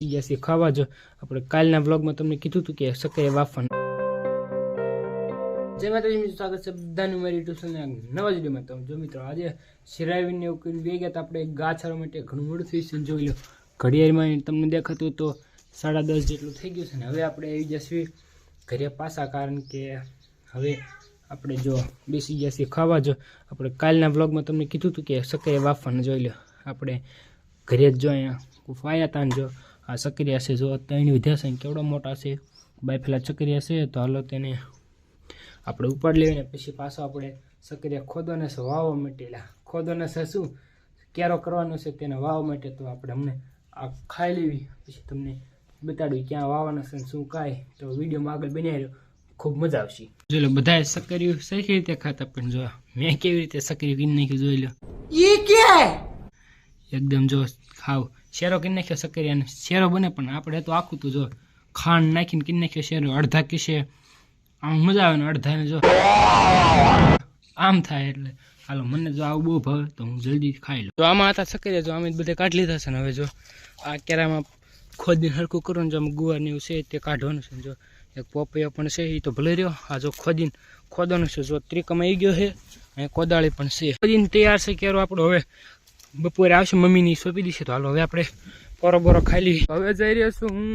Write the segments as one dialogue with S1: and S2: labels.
S1: જશે ખાવા જો. આપણે કાલના વ્લોગમાં તમને કીધું હતું કે સકાય વાફન જય માતાજી, મિત્રો સ્વાગત છે બધાનું મારી યુટ્યુબ નવા જ વિડીયોમાં. તમે જો મિત્રો આજે સિરાવીને એવું કરીને બે ગયા આપણે ગા માટે ઘણું મોડું થઈ છે જોઈ લો. ઘડિયાળમાં તમને દેખાતું તો સાડા દસ જેટલું થઈ ગયું છે ને હવે આપણે આવી જશું ઘરે પાછા કારણ કે હવે આપણે જો બેસી ગયા છીએ ખાવા જો. આપણે કાલના વ્લોગમાં તમને કીધું હતું કે સકાય વાફન જોઈ લો. આપણે ઘરે જ જો અહીંયા ગુફાયા તાન જો. આ સક્રિયા છે. જો ત્રણ ને કેવડા મોટા છે? બાયફેલા ચક્રિયા છે તો હાલો તેને આપણે ઉપાડ લેવીને પછી પાછો આપણે સક્રિયા ખોદોને છે. વાવવા માટેલા. ખોદવાના છે શું? ક્યારો કરવાનો છે તેને વાવવા માટે તો આપણે અમને આ ખાઈ લેવી. પછી તમને બતાડ્યું ક્યાં વાવવાના છે શું કાંઈ. તો વિડીયોમાં આગળ બની રહ્યો ખૂબ મજા આવશે. જોઈ લો બધાએ સક્રિયું સરખી રીતે ખાતા પણ જો મેં કેવી રીતે સક્રિયું કીને નાખ્યું જોઈ લો. એકદમ જો ખાવ. શેરો કરી નાખ્યો અને શેરો બને પણ આપણે તો આખું તો જો ખાંડ નાખીને કરી નાખ્યો શેરો, અડધા કિસે આમ મજા આવે ને અડધાને જો. આમ થાય એટલે. હાલો, મને જો આવું બહુ ભાવે તો હું જલ્દી ખાઈ લઉં. તો આમાં હતા સક્કરી જો અમે બધે કાઢી લીધા છે ને હવે જો આ કેરામાં ખોદીને હરખું કરું ને જો આમાં ગુવાર ને એવું છે તે કાઢવાનું છે જો. એક પોપૈયો પણ છે એ તો ભલે રહ્યો. આ જો ખોદીને ખોદવાનું છે, જો ત્રિકમ આવી ગયો છે. અને કોદાળી પણ છે. ખોદીને તૈયાર છે કેરો આપણો હવે. બપોરે આવશે, મમ્મીની સોંપી દીશે તો હાલો હવે આપણે પોરો બોરો ખાઈ લઈએ. હવે જઈ રહ્યો છું હું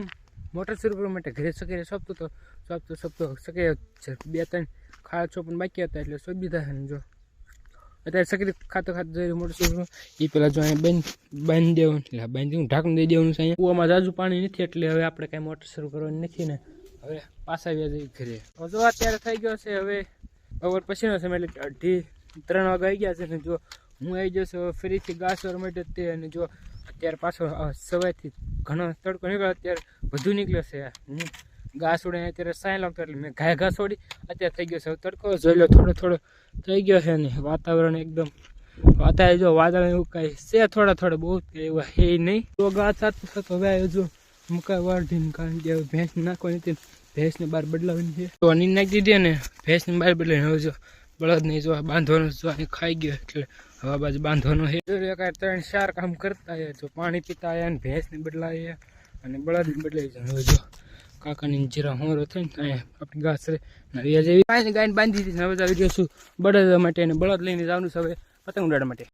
S1: મોટર શરૂ કરવા માટે. ઘરે સકે સોંપતો તો સોંપતો સોંપતો. છે. બે ત્રણ ખાડા ચોપન બાકી હતા, એટલે સોંપી દીધા ને જો. અત્યારે સકરી ખાતો ખાતો જઈ મોટર શરૂ એ પેલા જો અહીંયા બંધ, બાંધી દેવું એટલે બાંધી હું ઢાંકણ દઈ દેવાનું છે અહીંયા. કૂવામાં જાજુ પાણી નથી, એટલે હવે આપણે કાંઈ મોટર શરૂ કરવાની નથી ને. હવે પાછા આવ્યા જઈએ ઘરે. હવે જો અત્યારે થઈ ગયો છે હવે. બપોર પછીનો સમય, એટલે અઢી, ત્રણ વાગે આવી ગયા છે ને જો. હું આવી હવે ફરીથી વાળવા માટે તે અને જો અત્યારે પાછો સવારથી ઘણો તડકો નીકળ્યો, અત્યારે વધુ નીકળ્યો છે. હું ઘાસ ઉડે અત્યારે સાંઈ લાગતો એટલે મેં ઘાય ઘાસ ઓડી અત્યારે થઈ ગયો છે તડકો. જોઈ લો, થોડો થોડો થઈ ગયો છે ને વાતાવરણ એકદમ, અત્યારે જો વાદળ એવું કાંઈ છે, થોડા થોડા બહુ એવું હે નહીં. તો ઘાસ સાચું થતો હવે જો મકાઈ વાઢીને કારણ કે ભેંસ નાખવાની હતી ભેંસને બહાર બદલાવાની છે. તો નીંદ નાખી દીધી ને ભેંસને બહાર બદલાવીને હવે જો બળદ નહીં જોવા બાંધવાનું જોવા અહીં ખાઈ ગયો એટલે હવા બાજુ બાંધવાનું હે. કાંઈ ત્રણ ચાર કામ કરતા છે જો પાણી પીતા આવ્યા ને ભેંસને બદલાવીએ અને બળદને બદલાઈ જાય હવે જો કાકાની જીરા હોરો થઈને અહીંયા આપણી ઘાસ રે. જેવી. ગાયને બાંધી દીધી. ને હવે ગયો છું બળદ માટે અને બળદ લઈને જવાનું છે હવે પતંગ ઉડાડવા માટે.